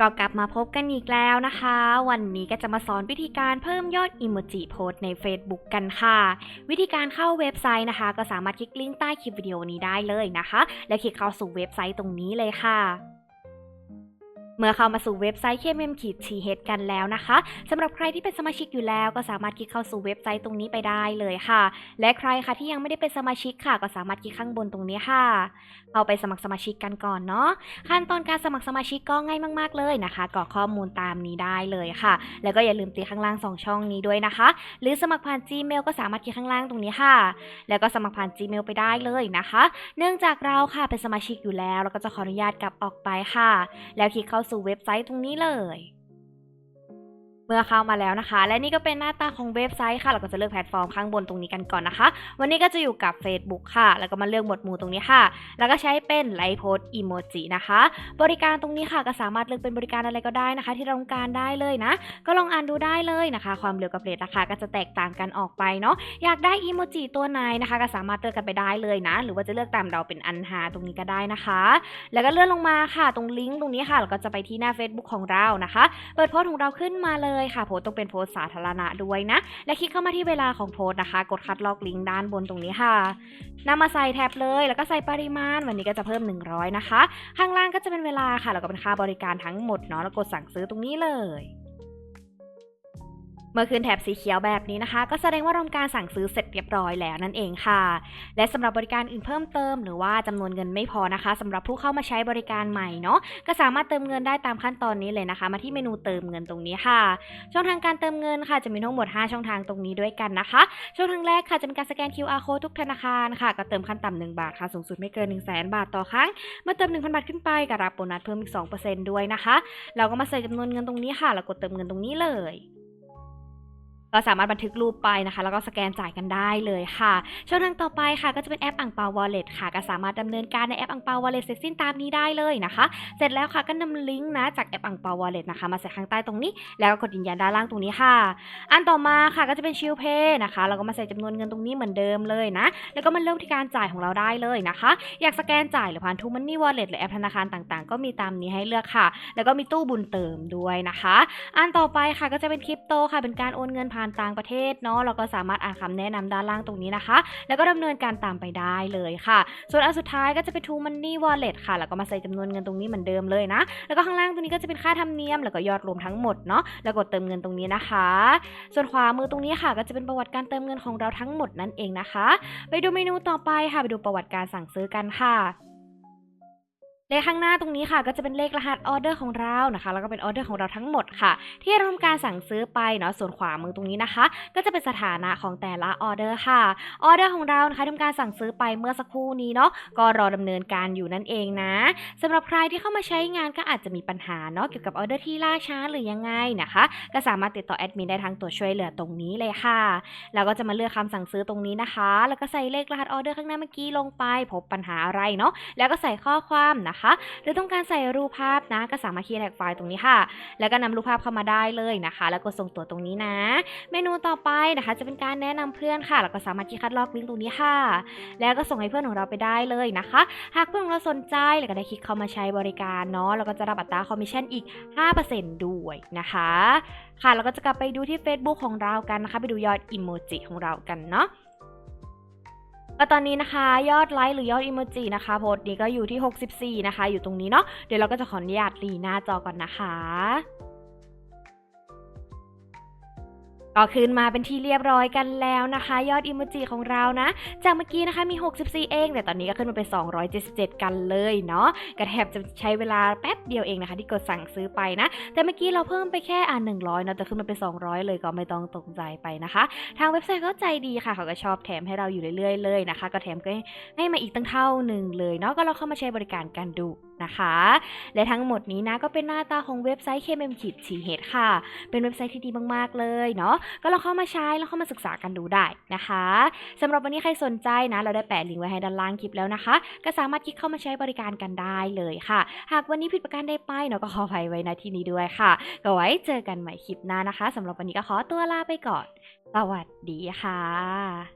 ก็กลับมาพบกันอีกแล้วนะคะ วันนี้ก็จะมาสอนวิธีการเพิ่มยอดอิโมจิโพสใน Facebook กันค่ะ วิธีการเข้าเว็บไซต์นะคะ ก็สามารถคลิกลิงก์ใต้คลิปวิดีโอนี้ได้เลยนะคะ และคลิกเข้าสู่เว็บไซต์ตรงนี้เลยค่ะ เมื่อเข้ามาสู่เว็บไซต์ KMM ขีด TH กันแล้วนะคะสำหรับใครที่เป็นสมาชิกอยู่แล้ว ก็สามารถคลิกเข้าสู่เว็บไซต์ตรงนี้ไปได้เลยค่ะ และใครคะที่ยังไม่ได้เป็นสมาชิกค่ะ ก็สามารถคลิกข้างบนตรงนี้ค่ะ เข้าไปสมัครสมาชิกกันก่อนเนาะขั้นตอนการสมัครสมาชิกก็ง่ายมาก ๆเลยนะคะกรอกข้อมูลตามนี้ได้เลยค่ะ แล้วก็อย่าลืมตีข้างล่าง 2 ช่องนี้ด้วยนะคะ หรือสมัครผ่าน Gmail ก็สามารถคลิกข้างล่างตรงนี้ค่ะ แล้วก็สมัครผ่าน Gmail ไปได้เลยนะคะ เนื่องจากเราค่ะเป็นสมาชิกอยู่แล้วเราก็จะขออนุญาตกลับออกไปค่ะ แล้วคลิกเข้าสู่เว็บไซต์ตรงนี้เลย เมื่อเข้ามาแล้วนะคะ และนี่ก็เป็นหน้าตาของเว็บไซต์ค่ะ เราก็จะเลือกแพลตฟอร์มข้างบนตรงนี้กันก่อนนะคะ วันนี้ก็จะอยู่กับ Facebook ค่ะ แล้วก็มาเลือกหมวดหมู่ตรงนี้ค่ะ แล้วก็ใช้เป็นไลฟ์โพสอีโมจินะคะ บริการตรงนี้ค่ะก็สามารถเลือกเป็นบริการอะไรก็ได้นะคะ ที่เราต้องการได้เลยนะ ก็ลองอ่านดูได้เลยนะคะ ความเร็วกับเรทราคาก็จะแตกต่างกันออกไปเนาะ อยากได้อีโมจิตัวไหนนะคะ ก็สามารถเลือกกันไปได้เลยนะ หรือว่าจะเลือกตามเราเป็นอันหาตรงนี้ก็ได้นะคะ แล้วก็เลื่อนลงมาค่ะ ตรงลิงก์ตรงนี้ค่ะ เราก็จะไปที่หน้า Facebook ของเรานะคะ เปิดโพสต์ของเราขึ้นมาเลยยค่ะ โพสต้องเป็นโพสสาธารณะด้วยนะ และคลิกเข้ามาที่เวลาของโพสนะคะ กดคัดลอกลิงก์ด้านบนตรงนี้ค่ะนำมาใส่แท็บเลย แล้วก็ใส่ปริมาณ วันนี้ก็จะเพิ่ม 100 นะคะ ข้างล่างก็จะเป็นเวลาค่ะ แล้วก็เป็นค่าบริการทั้งหมดเนาะ แล้วกดสั่งซื้อตรงนี้เลย เมื่อขึ้นแถบสีเขียวแบบนี้นะคะ ก็แสดงว่าทำการสั่งซื้อเสร็จเรียบร้อยแล้วนั่นเองค่ะ และสำหรับบริการอื่นเพิ่มเติม หรือว่าจำนวนเงินไม่พอนะคะสำหรับผู้เข้ามาใช้บริการใหม่เนาะก็สามารถเติมเงินได้ตามขั้นตอนนี้เลยนะคะ มาที่เมนูเติมเงินตรงนี้ค่ะ ช่องทางการเติมเงินค่ะ จะมีทั้งหมด 5 ช่องทางตรงนี้ด้วยกันนะคะ ช่องทางแรกค่ะจะเป็นการสแกน QR code ทุกธนาคารค่ะ ก็เติมขั้นต่ำ1บาทค่ะสูงสุดไม่เกิน 1 0 0 0 0แบาทต่อครั้งเมื่อเติม 1,000 บาทขึ้นไปก็รับโบนัสเพิ่มอีก 2%ด้วยนะคะ เราก็มาใส่จำนวนเงินตรงนี้ค่ะแล้วกดเติมเงินตรงนี้เลย ก็สามารถบันทึกรูปไปนะคะ แล้วก็สแกนจ่ายกันได้เลยค่ะ ช่องทางต่อไปค่ะ ก็จะเป็นแอปอังเปาวอลเล็ตค่ะ ก็สามารถดำเนินการในแอปอังเปาวอลเล็ตเสร็จสิ้นตามนี้ได้เลยนะคะ เสร็จแล้วค่ะก็นำลิงก์นะจากแอปอังเปาวอลเล็ตนะคะมาใส่ข้างใต้ตรงนี้ แล้วก็กดยืนยันด้านล่างตรงนี้ค่ะ อันต่อมาค่ะก็จะเป็นชิลเพย์นะคะ เราก็มาใส่จำนวนเงินตรงนี้เหมือนเดิมเลยนะ แล้วก็มาเริ่มที่การจ่ายของเราได้เลยนะคะ อยากสแกนจ่ายหรือผ่านทูมันนี่วอลเล็ตหรือแอปธนาคารต่างๆ ก็มีตามนี้ให้เลือกค่ะ แล้วก็มีตู้บุญเติมด้วยนะคะ อันต่อไปค่ะก็จะเป็นคริปโตค่ะเป็นการโอนเงินผ่านต่างประเทศเนาะเราก็สามารถอ่านคำแนะนำด้านล่างตรงนี้นะคะ แล้วก็ดำเนินการตามไปได้เลยค่ะ ส่วนอันสุดท้ายก็จะเป็น True Money Wallet ค่ะ แล้วก็มาใส่จำนวนเงินตรงนี้เหมือนเดิมเลยนะ แล้วก็ข้างล่างตรงนี้ก็จะเป็นค่าธรรมเนียม แล้วก็ยอดรวมทั้งหมดเนาะแล้วกดเติมเงินตรงนี้นะคะ ส่วนขวามือตรงนี้ค่ะ ก็จะเป็นประวัติการเติมเงินของเราทั้งหมดนั่นเองนะคะ ไปดูเมนูต่อไปค่ะไปดูประวัติการสั่งซื้อกันค่ะ เลขข้างหน้าตรงนี้ค่ะก็จะเป็นเลขรหัสออเดอร์ของเรานะคะแล้วก็เป็นออเดอร์ของเราทั้งหมดค่ะ ที่เราทำการสั่งซื้อไปเนาะส่วนขวามือตรงนี้นะคะ ก็จะเป็นสถานะของแต่ละออเดอร์ค่ะออเดอร์ของเรานะคะทำการสั่งซื้อไปเมื่อสักครู่นี้เนาะก็รอดำเนินการอยู่นั่นเองนะสำหรับใครที่เข้ามาใช้งานก็อาจจะมีปัญหาเนาะเกี่ยวกับออเดอร์ที่ล่าช้าหรือยังไงนะคะ ก็สามารถติดต่อแอดมินได้ทางตัวช่วยเหลือตรงนี้เลยค่ะแล้วก็จะมาเลือกคำสั่งซื้อตรงนี้นะคะ แล้วก็ใส่เลขรหัสออเดอร์ข้างหน้าเมื่อกี้ลงไป พบปัญหาอะไรเนาะแล้วก็ใส่ข้อความนะคะหรือต้องการใส่รูปภาพนะ ก็สามารถคีย์แท็กไฟล์ตรงนี้ค่ะ แล้วก็นำรูปภาพเข้ามาได้เลยนะคะ แล้วก็ส่งตัวตรงนี้นะ เมนูต่อไปนะคะ จะเป็นการแนะนำเพื่อนค่ะ แล้วก็สามารถที่คัดลอกลิงก์ตรงนี้ค่ะ แล้วก็ส่งให้เพื่อนของเราไปได้เลยนะคะ หากเพื่อนของเราสนใจแล้วก็ได้คลิกเข้ามาใช้บริการเนาะ แล้วก็จะรับอัตราคอมมิชชั่นอีก 5%ด้วยนะคะ ค่ะ แล้วก็จะกลับไปดูที่ Facebook ของเรากันนะคะ ไปดูยอดอิโมจิของเรากันเนาะ ก็ตอนนี้นะคะยอดไลค์หรือยอดอิโมจินะคะโพสต์นี้ก็อยู่ที่ 64 นะคะ อยู่ตรงนี้เนาะเดี๋ยวเราก็จะขออนุญาตรีหน้าจอก่อนนะคะ ก็ขึ้นมาเป็นที่เรียบร้อยกันแล้วนะคะ ยอดอิโมจิของเรานะ จากเมื่อกี้นะคะมี 64 เอง แต่ตอนนี้ก็ขึ้นมาเป็น 277 กันเลยเนาะกระแทบจะใช้เวลาแป๊บเดียวเองนะคะ ที่กดสั่งซื้อไปนะ แต่เมื่อกี้เราเพิ่มไปแค่อ่า100เนาะแต่ขึ้นมาเป็น 200 เลยก็ไม่ต้องตกใจไปนะคะ ทางเว็บไซต์เขาใจดีค่ะ เขาก็ชอบแถมให้เราอยู่เรื่อยๆเลยนะคะ ก็แถมก็ให้มาอีกตั้งเท่าหนึ่งเลยเนาะก็เราเข้ามาใช้บริการกันดู นะคะ และทั้งหมดนี้นะก็เป็นหน้าตาของเว็บไซต์ KMM ขีดชีเฮดค่ะ เป็นเว็บไซต์ที่ดีมากๆเลยเนาะก็ลองเข้ามาใช้แล้วเข้ามาศึกษากันดูได้นะคะสำหรับวันนี้ใครสนใจนะ เราได้แปะลิงก์ไว้ให้ด้านล่างคลิปแล้วนะคะ ก็สามารถคลิกเข้ามาใช้บริการกันได้เลยค่ะ หากวันนี้ผิดประการใดไปเนาะก็ขออภัยไว้ณที่นี้ด้วยค่ะก็ไว้เจอกันใหม่คลิปหน้านะคะสำหรับวันนี้ก็ขอตัวลาไปก่อน สวัสดีค่ะ